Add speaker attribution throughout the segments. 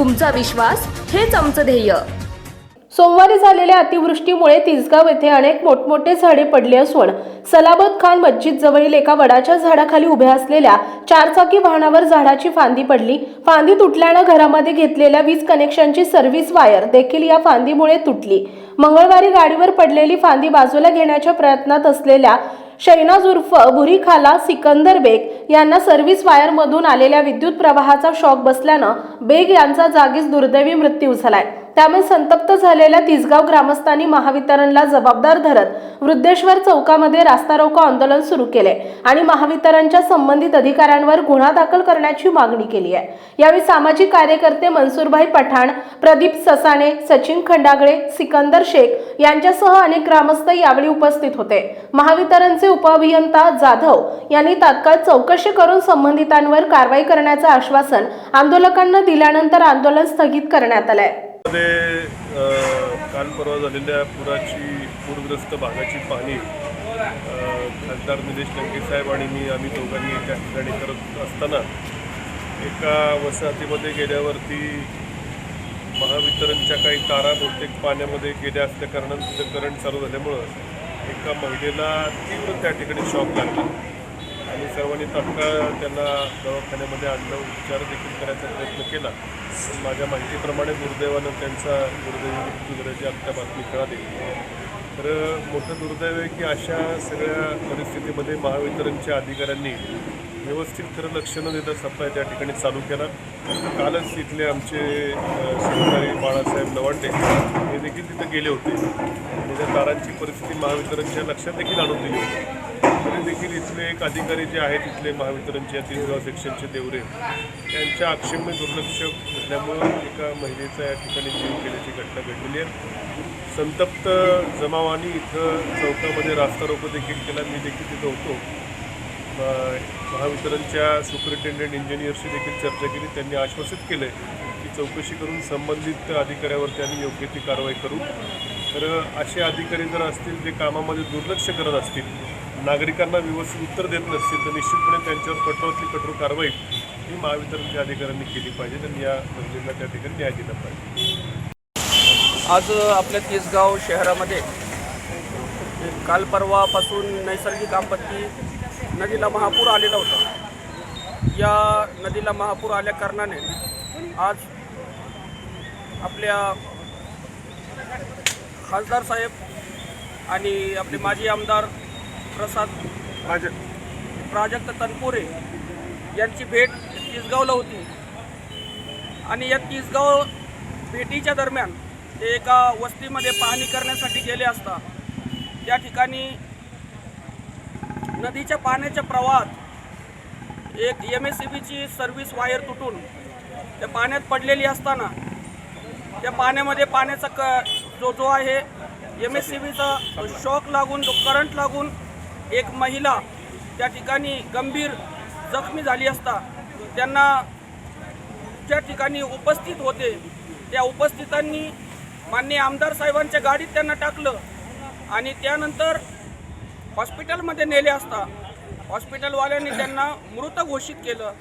Speaker 1: तुमचा विश्वास हेच आमचं ध्येय.
Speaker 2: सोमवारी झालेल्या अतिवृष्टीमुळे तिसगाव येथे अनेक मोठमोठे झाडे पडले असून सलाबत खान मस्जिद जवळील एका वडाच्या झाडाखाली उभ्या असलेल्या चारचाकी वाहनावर झाडाची फांदी पडली. फांदी तुटल्यानं घरामध्ये घेतलेल्या वीज कनेक्शनची सर्व्हिस वायर देखील या फांदीमुळे तुटली. मंगळवारी गाडीवर पडलेली फांदी बाजूला घेण्याच्या प्रयत्नात असलेल्या शैनाज उर्फ बुरीखाला सिकंदर बेग यांना सर्व्हिस वायरमधून आलेल्या विद्युत प्रवाहाचा शॉक बसल्यानं बेग यांचा जागीच दुर्दैवी मृत्यू झालाय. त्यामुळे संतप्त झालेल्या तिसगाव ग्रामस्थांनी महावितरणला जबाबदार धरत वृद्धेश्वर चौकामध्ये रास्ता रोको आंदोलन सुरू केले आणि महावितरणच्या संबंधित अधिकाऱ्यांवर गुन्हा दाखल करण्याची मागणी केली आहे. यावेळी सामाजिक कार्यकर्ते मनसूरभाई पठाण प्रदीप ससाणे सचिन खंडागळे सिकंदर शेख यांच्यासह अनेक ग्रामस्थ यावेळी उपस्थित होते. महावितरणचे उपअभियंता जाधव यांनी तात्काळ चौकशी करून संबंधितांवर कारवाई करण्याचं आश्वासन आंदोलकांना दिल्यानंतर आंदोलन स्थगित करण्यात आलंय.
Speaker 3: मध्ये काल परवा झालेल्या पुराची पूरग्रस्त भागाची पाहणी खासदार निलेश लंके साहेब आणि मी आम्ही दोघांनी त्या ठिकाणी करत असताना एका वसाहतीमध्ये गेल्यावरती महावितरणच्या काही तारा बहुतेक पाण्यामध्ये गेल्या असल्या कारणानं तिथं करंट चालू झाल्यामुळं एका महिलेला तीव्र त्या ठिकाणी शॉक लागला. आणि सर्वांनी तत्काळ त्यांना दवाखान्यामध्ये आणलं उपचार देखील करायचा प्रयत्न केला. पण माझ्या माहितीप्रमाणे दुर्दैवानं त्यांचा दुर्दैवी मृत्यू झाल्याची आत्ता बातमी कळाली. तर मोठं दुर्दैव आहे की अशा सगळ्या परिस्थितीमध्ये महावितरणच्या अधिकाऱ्यांनी व्यवस्थित खरं लक्ष न देता सप्लाय त्या ठिकाणी चालू केला. कालच इथले आमचे सहकारी बाळासाहेब लवांडे हे देखील तिथं गेले होते. त्याच्या तारांची परिस्थिती महावितरणच्या लक्षात देखील आणून दिली होती. तरी देखील इथले एक अधिकारी जे आहेत इथले महावितरणचे या तिसगाव सेक्शनचे देवरे त्यांच्या आक्षेपने दुर्लक्ष घडल्यामुळं एका महिलेचा या ठिकाणी जीव गेल्याची घटना घडलेली आहे. संतप्त जमावानी इथं चौकामध्ये रास्ता रोको देखील केला. मी देखील तिथं होतो. महावितरणच्या सुपरिटेंडेंट इंजिनियरशी देखील चर्चा केली. त्यांनी आश्वासित केलं की चौकशी करून संबंधित अधिकाऱ्यावर त्यांनी योग्य ती कारवाई करू. तर असे अधिकारी जर असतील जे कामामध्ये दुर्लक्ष करत असतील नागरिकांना व्यवस्थित उत्तर देत नसतील तर निश्चितपणे त्यांच्यावर कठोरातली कठोर कारवाई ही महावितरणच्या अधिकाऱ्यांनी केली पाहिजे. आणि या महिलेला त्या ठिकाणी न्याय दिला पाहिजे.
Speaker 4: आज आपल्या तिसगाव शहरामध्ये काल परवापासून नैसर्गिक आपत्ती नदीला महापूर आलेला होता. या नदीला महापूर आल्या कारणाने आज आपल्या खासदार साहेब आणि आपले माजी आमदार प्रसाद प्राजक्त तनपुरे यांची भेट तिसगावला होती. आणि या तिसगाव भेटीच्या दरम्यान ते एका वस्तीमध्ये पाहणी करण्यासाठी गेले असता त्या ठिकाणी नदीच्या पाण्याच्या प्रवाहात एक एम एस सी बीची सर्व्हिस वायर तुटून त्या पाण्यात पडलेली असताना त्या पाण्यामध्ये पाण्याचा क जो जो आहे एम एस सी बीचा शॉक लागून जो करंट लागून एक महिला त्या ठिकाणी गंभीर जखमी झाली असता त्यांना ज्या ठिकाणी उपस्थित होते त्या उपस्थितांनी माननीय आमदार साहेबांच्या गाडीत त्यांना टाकलं आणि त्यानंतर हॉस्पिटलमध्ये नेले असता. हॉस्पिटलवाल्यांनी त्यांना मृत घोषित केलं.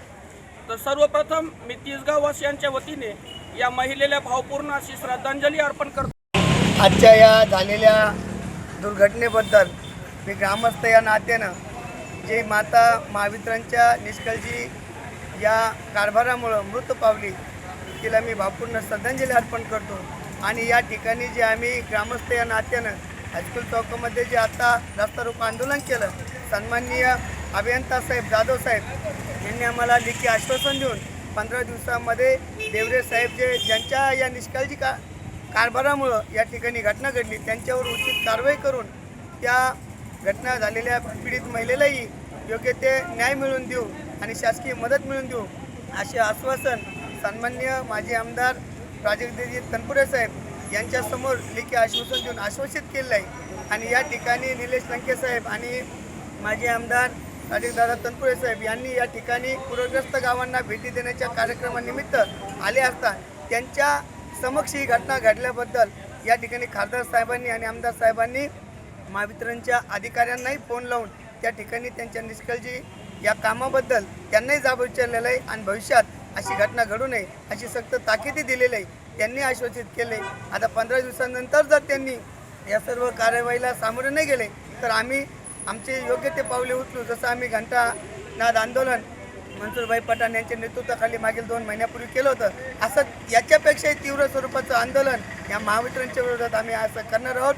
Speaker 4: तर सर्वप्रथम मी तिसगाववासियांच्या वतीने या महिलेला भावपूर्ण अशी श्रद्धांजली अर्पण करतो.
Speaker 5: आजच्या या झालेल्या दुर्घटनेबद्दल मी ग्रामस्थ या नात्यानं जे माता महावितरणच्या निष्कळजी या कारभारामुळं मृत पावली तिला मी भावपूर्ण श्रद्धांजली अर्पण करतो. आणि या ठिकाणी जे आम्ही ग्रामस्थ या नात्यानं हायस्कूल चौकामध्ये जे आता रस्ता रोको आंदोलन केलं सन्माननीय अभियंता साहेब जाधव साहेब यांनी आम्हाला लेखी आश्वासन देऊन पंधरा दिवसामध्ये देवरे साहेब जे ज्यांच्या या निष्काळजी का कारभारामुळं या ठिकाणी घटना घडली त्यांच्यावर उचित कारवाई करून त्या घटना झालेल्या पीडित महिलेलाही योग्य ते न्याय मिळवून देऊ आणि शासकीय मदत मिळवून देऊ असे आश्वासन सन्मान्य माजी आमदार प्राजक्तजी तनपुरे साहेब यांच्यासमोर लेखी आश्वासन देऊन आश्वासित केलेलं आहे. आणि या ठिकाणी निलेश लंके साहेब आणि माजी आमदार राजेशदादा तनपुरे साहेब यांनी या ठिकाणी पूरग्रस्त गावांना भेटी देण्याच्या कार्यक्रमानिमित्त आले असता त्यांच्या समक्ष ही घटना घडल्याबद्दल या ठिकाणी खासदार साहेबांनी आणि आमदार साहेबांनी महावितरणच्या अधिकाऱ्यांनाही फोन लावून त्या ठिकाणी त्यांच्या निष्काळजी या कामाबद्दल त्यांनाही जाब विचारलेलं आहे आणि भविष्यात अशी घटना घडू नये अशी सक्त ताकिदी दिलेली आहे. त्यांनी आश्वासित केले. आता पंधरा दिवसानंतर जर त्यांनी या सर्व कार्यवाहीला सामोरे नाही गेले तर आम्ही आमचे योग्य ते पावले उचलू. जसं आम्ही घंटा नाद आंदोलन मनसूरभाई पठाण यांच्या नेतृत्वाखाली मागील दोन महिन्यापूर्वी केलं होतं असं याच्यापेक्षाही तीव्र स्वरूपाचं आंदोलन या महावितरणच्या विरोधात आम्ही असं करणार आहोत.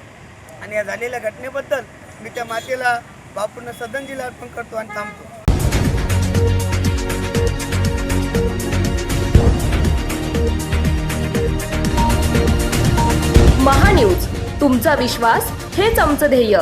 Speaker 5: आणि या झालेल्या घटनेबद्दल मी त्या मातेला भावपूर्ण श्रद्धांजली अर्पण करतो आणि थांबतो.
Speaker 1: महान्यूज तुमचा विश्वास हेच आमचं ध्येय.